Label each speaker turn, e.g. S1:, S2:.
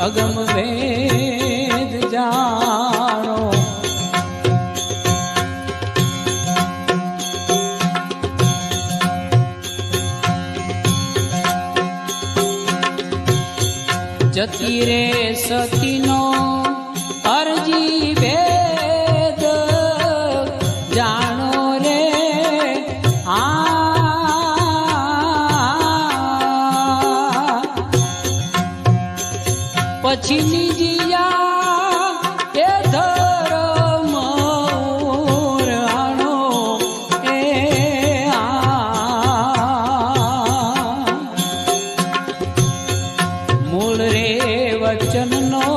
S1: અગમ વેદ જાણો. જતી રે સતીનો પછી નીજીયા એ ધર્મ એ મૂળ રે વચનનો